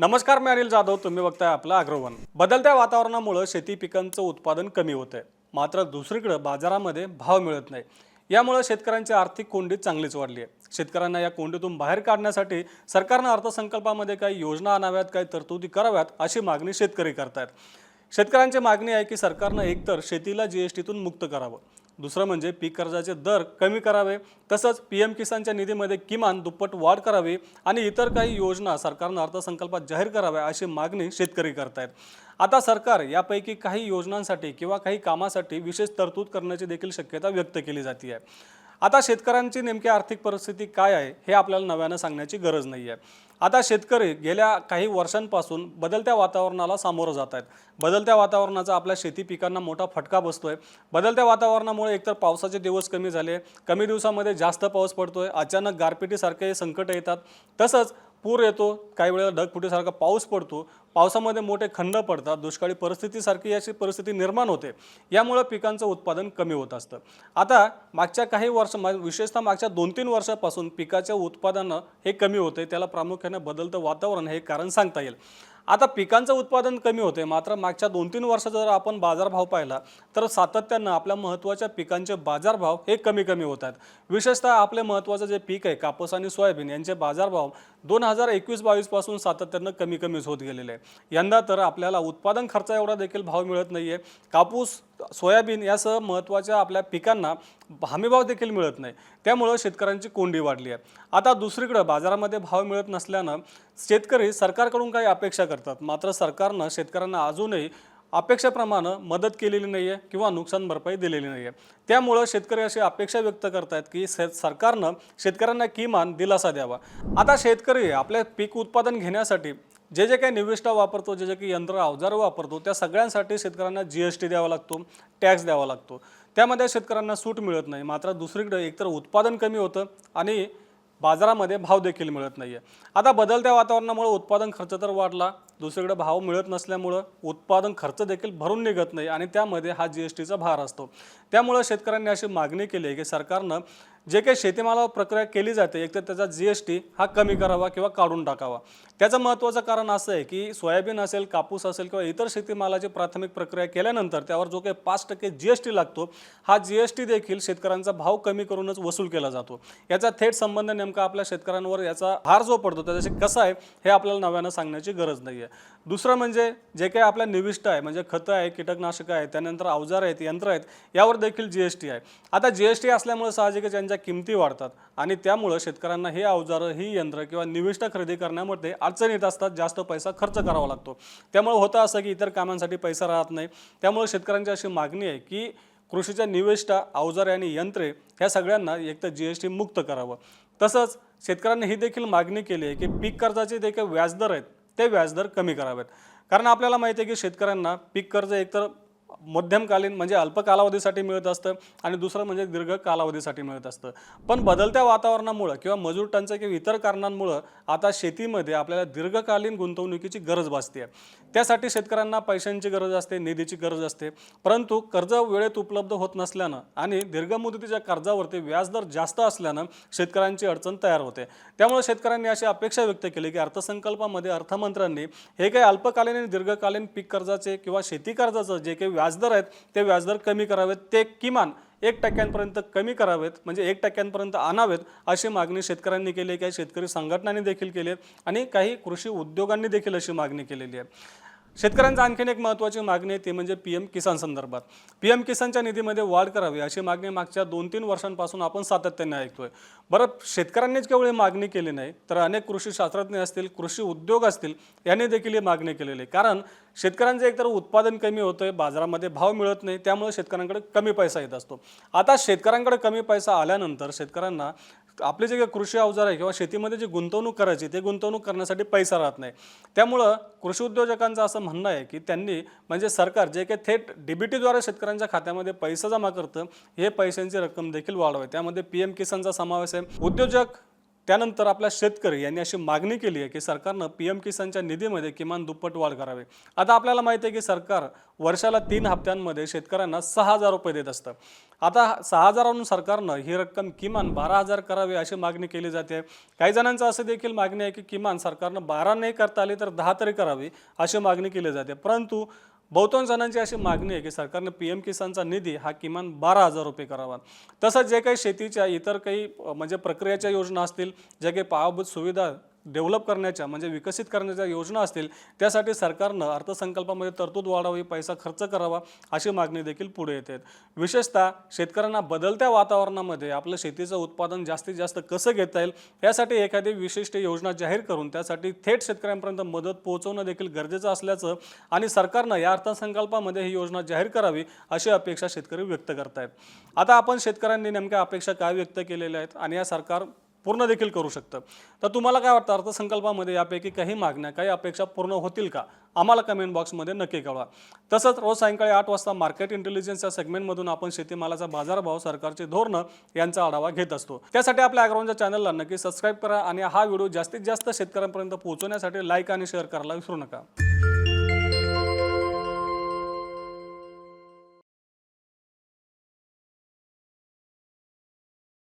नमस्कार मी अनिल जाधव. तुम्ही बघताय आपलं अग्रवन. बदलत्या वातावरणामुळे शेती पिकांचं उत्पादन कमी होत आहे मात्र दुसरीकडं बाजारामध्ये भाव मिळत नाही. यामुळे शेतकऱ्यांची आर्थिक कोंडी चांगलीच वाढली आहे शेतकऱ्यांना या कोंडीतून बाहेर काढण्यासाठी सरकारनं अर्थसंकल्पामध्ये काही योजना आणाव्यात काही तरतुदी कराव्यात अशी मागणी शेतकरी करतायत. शेतकऱ्यांची मागणी आहे की सरकारनं एकतर शेतीला जी एस टीतून मुक्त करावं. दुसरं म्हणजे पीक कर्जाचे दर कमी करावे तसंच पी एम किसानच्या निधीमध्ये किमान दुप्पट वाढ करावी आणि इतर काही योजना सरकारनं अर्थसंकल्पात जाहीर कराव्या अशी मागणी शेतकरी करतायत. आता सरकार यापैकी काही योजनांसाठी किंवा काही कामासाठी विशेष तरतूद करण्याची देखील शक्यता व्यक्त केली जाते आहे आता शेतकऱ्यांची नेमकी आर्थिक परिस्थिती काय आहे हे आपल्याला नव्यानं सांगण्याची गरज नाही आहे आता शेतकरी गेल्या काही वर्षांपासून बदलत्या वातावरणाला सामोरं जात आहेत. बदलत्या वातावरणाचा आपल्या शेती पिकांना मोठा फटका बसतो आहे बदलत्या वातावरणामुळे एकतर पावसाचे दिवस कमी झाले कमी दिवसामध्ये जास्त पाऊस पडतो आहे अचानक गारपिटीसारखे संकट येतात. तसंच पूर येतो काही वेळेला ढगफुटीसारखा पाऊस पडतो पावसामध्ये मोठे खंड पडतात दुष्काळी परिस्थितीसारखी अशी परिस्थिती निर्माण होते. यामुळं पिकांचं उत्पादन कमी होत असतं. आता मागच्या काही वर्ष मा- विशेषतः मागच्या दोन तीन वर्षापासून पिकाच्या उत्पादनं हे कमी होते त्याला प्रामुख्याने बदलतं वातावरण हे कारण सांगता येईल. आता पिकांचं उत्पादन कमी होते मात्र मागच्या दोन तीन वर्षात जर आपण बाजारभाव पाहिला तर सातत्यानं आपल्या महत्त्वाच्या पिकांचे बाजारभाव हे कमी कमी होत आहेत. विशेषतः आपले महत्त्वाचं जे पीक आहे कापूस आणि सोयाबीन यांचे बाजारभाव दोन हजार एकवीस बावीसपासून सातत्यानं कमी कमीच होत गेलेले आहे. यंदा तर आपल्याला उत्पादन खर्च एवढा देखील भाव मिळत नाही आहे कापूस सोयाबीन यासह महत्त्वाच्या आपल्या पिकांना हमीभाव देखील मिळत नाही. त्यामुळं शेतकऱ्यांची कोंडी वाढली आहे. आता दुसरीकडं बाजारामध्ये भाव मिळत नसल्यानं शेतकरी सरकारकडून काही अपेक्षा करतात. मात्र सरकारनं शेतकऱ्यांना अजूनही अपेक्षेप्रमाणे मदत केलेली नाही आहे किंवा नुकसान भरपाई दिलेली नाही आहे त्यामुळं शेतकरी अशी अपेक्षा व्यक्त करतायत की से सरकारनं शेतकऱ्यांना किमान दिलासा द्यावा. आता शेतकरी आपले पीक उत्पादन घेण्यासाठी जे जे काही निविष्ठा वापरतो जे जे काही यंत्र अवजारं वापरतो त्या सगळ्यांसाठी शेतकऱ्यांना जी एस टी द्यावा लागतो टॅक्स द्यावा लागतो. त्यामध्ये शेतकऱ्यांना सूट मिळत नाही मात्र दुसरीकडे एकतर उत्पादन कमी होतं आणि बाजारामध्ये भाव देखील मिळत नाही आहे आता बदलत्या वातावरणामुळे उत्पादन खर्च तर वाढला दुसरीकडे भाव मिळत नसल्यामुळं उत्पादन खर्च देखील भरून निघत नाही आणि त्यामध्ये हा जी एस टीचा भार असतो. त्यामुळं शेतकऱ्यांनी अशी मागणी केली आहे की सरकारनं जे काही शेतीमालावर प्रक्रिया केली जाते एक तर त्याचा जी एस टी हा कमी करावा किंवा काढून टाकावा. त्याचं महत्त्वाचं कारण असं आहे की सोयाबीन असेल कापूस असेल किंवा इतर शेतीमालाची प्राथमिक प्रक्रिया केल्यानंतर त्यावर जो काही पाच टक्के जी एस टी लागतो हा जी एस टी देखील शेतकऱ्यांचा भाव कमी करूनच वसूल केला जातो. याचा थेट संबंध नेमका आपल्या शेतकऱ्यांवर याचा भार जो पडतो त्याच्याशी कसा आहे हे आपल्याला नव्यानं सांगण्याची गरज नाही आहे दुसरं म्हणजे जे काही आपल्या निविष्ट आहे म्हणजे खतं आहे कीटकनाशकं आहे त्यानंतर अवजार आहेत यंत्र आहेत यावर देखील जी एस टी आहे. आता जी एस टी असल्यामुळे साहजिकच यांच्या किमती वाढतात आणि त्यामुळं शेतकऱ्यांना हे अवजारं ही यंत्र किंवा निविष्ट खरेदी करण्यामध्ये अडचण येत असतात जास्त पैसा खर्च करावा लागतो. त्यामुळे होतं असं की इतर कामांसाठी पैसा राहत नाही. त्यामुळे शेतकऱ्यांची अशी मागणी आहे की कृषीच्या निविष्टा अवजारे आणि यंत्रे ह्या सगळ्यांना एकतर जी एस टी मुक्त करावं. तसंच शेतकऱ्यांनी ही देखील मागणी केली आहे की पीक कर्जाचे देखील व्याजदर आहेत ते व्याजदर कमी करावेत. कारण आपल्याला माहिती आहे की शेतकऱ्यांना पीक कर्ज एकतर मध्यमकालीन म्हणजे अल्प कालावधीसाठी मिळत असतं आणि दुसरं म्हणजे दीर्घ कालावधीसाठी मिळत असतं. पण बदलत्या वातावरणामुळं किंवा मजूर टंचाई किंवा इतर कारणांमुळं आता शेतीमध्ये आपल्याला दीर्घकालीन गुंतवणुकीची गरज भासते त्यासाठी शेतकऱ्यांना पैशांची गरज असते निधीची गरज असते. परंतु कर्ज वेळेत उपलब्ध होत नसल्यानं आणि दीर्घ मुदतीच्या कर्जावरती व्याजदर जास्त असल्यानं शेतकऱ्यांची अडचण तयार होते. त्यामुळे शेतकऱ्यांनी अशी अपेक्षा व्यक्त केली की अर्थसंकल्पामध्ये अर्थमंत्र्यांनी हे काही अल्पकालीन आणि दीर्घकालीन पीक कर्जाचे किंवा शेती कर्जाचं जे काही व्याजदर आहेत ते व्याजदर कमी करावेत. ते किमान एक टक्क्यांपर्यंत कमी करावेत म्हणजे एक टक्क्यांपर्यंत आणावेत अशी मागणी शेतकऱ्यांनी केली आहे. काही शेतकरी संघटनांनी देखील केली आहे आणि काही कृषी उद्योगांनी देखील अशी मागणी केलेली आहे. शेतकऱ्यांचा आणखीन एक महत्त्वाची मागणी आहे ती म्हणजे पी एम किसान संदर्भात. पी एम किसानच्या निधीमध्ये वाढ करावी अशी मागणी मागच्या दोन तीन वर्षांपासून आपण सातत्याने ऐकतोय. बरं शेतकऱ्यांनीच केवळ ही मागणी केली नाही तर अनेक कृषी शास्त्रज्ञ असतील कृषी उद्योग असतील यांनी देखील ही मागणी केलेली आहे. कारण शेतकऱ्यांचं एकतर उत्पादन कमी होतं आहे बाजारामध्ये भाव मिळत नाही त्यामुळे शेतकऱ्यांकडे कमी पैसा येत असतो. आता शेतकऱ्यांकडे कमी पैसा आल्यानंतर शेतकऱ्यांना आपले जे काही कृषी अवजार आहे किंवा शेतीमध्ये जी गुंतवणूक करायची ते गुंतवणूक करण्यासाठी पैसा राहत नाही. त्यामुळं कृषी उद्योजकांचं असं म्हणणं आहे की त्यांनी म्हणजे सरकार जे काही थेट डीबीटीद्वारे शेतकऱ्यांच्या खात्यामध्ये पैसा जमा करतं हे पैशांची रक्कम देखील वाढवावी. त्यामध्ये पी एम किसानचा समावेश आहे. उद्योजक त्यानंतर आपल्या शेतकरी यांनी अशी मागणी केली आहे की सरकारनं पी एम किसानच्या निधीमध्ये किमान दुप्पट वाढ करावी. आता आपल्याला माहिती आहे की सरकार वर्षाला तीन हप्त्यांमध्ये शेतकऱ्यांना सहा हजार रुपये देत असतं. आता सहा हजारावरून सरकारनं ही रक्कम किमान बारा हजार करावी अशी मागणी केली जाते. काही जणांचं असं देखील मागणी आहे की किमान सरकारनं बारा नाही करता आली तर दहा तरी करावी अशी मागणी केली जाते. परंतु बहुतांश जणांची अशी मागणी आहे की सरकारने पी एम किसानचा निधी हा किमान बारा हजार रुपये करावा. तसंच जे काही शेतीच्या इतर काही म्हणजे प्रक्रियाच्या योजना असतील ज्या काही पायाभूत सुविधा डेव्हलप करण्याच्या म्हणजे विकसित करण्याच्या योजना असतील त्यासाठी सरकारनं अर्थसंकल्पामध्ये तरतूद वाढावी पैसा खर्च करावा अशी मागणी देखील पुढे येते. विशेषतः शेतकऱ्यांना बदलत्या वातावरणामध्ये आपलं शेतीचं उत्पादन जास्तीत जास्त कसं घेता येईल यासाठी एखादी विशिष्ट योजना जाहीर करून त्यासाठी थेट शेतकऱ्यांपर्यंत मदत पोहोचवणं देखील गरजेचं असल्याचं आणि सरकारनं या अर्थसंकल्पामध्ये ही योजना जाहीर करावी अशी अपेक्षा शेतकरी व्यक्त करतायत. आता आपण शेतकऱ्यांनी नेमक्या अपेक्षा काय व्यक्त केलेल्या आहेत आणि या सरकार पूर्ण देखील करू शकतं. तर तुम्हाला काय वाटतं? अर्थसंकल्पामध्ये यापैकी काही मागण्या काही अपेक्षा पूर्ण होतील का? आम्हाला कमेंट बॉक्समध्ये नक्की कळवा. तसंच रोज सायंकाळी आठ वाजता मार्केट इंटेलिजन्स या सेगमेंटमधून आपण शेतीमालाचा बाजारभाव सरकारचे धोरणं यांचा आढावा घेत असतो. त्यासाठी आपल्या अॅग्राऊंडच्या चॅनलला नक्की सबस्क्राईब करा आणि हा व्हिडिओ जास्तीत जास्त शेतकऱ्यांपर्यंत पोहोचवण्यासाठी लाईक आणि शेअर करायला विसरू नका.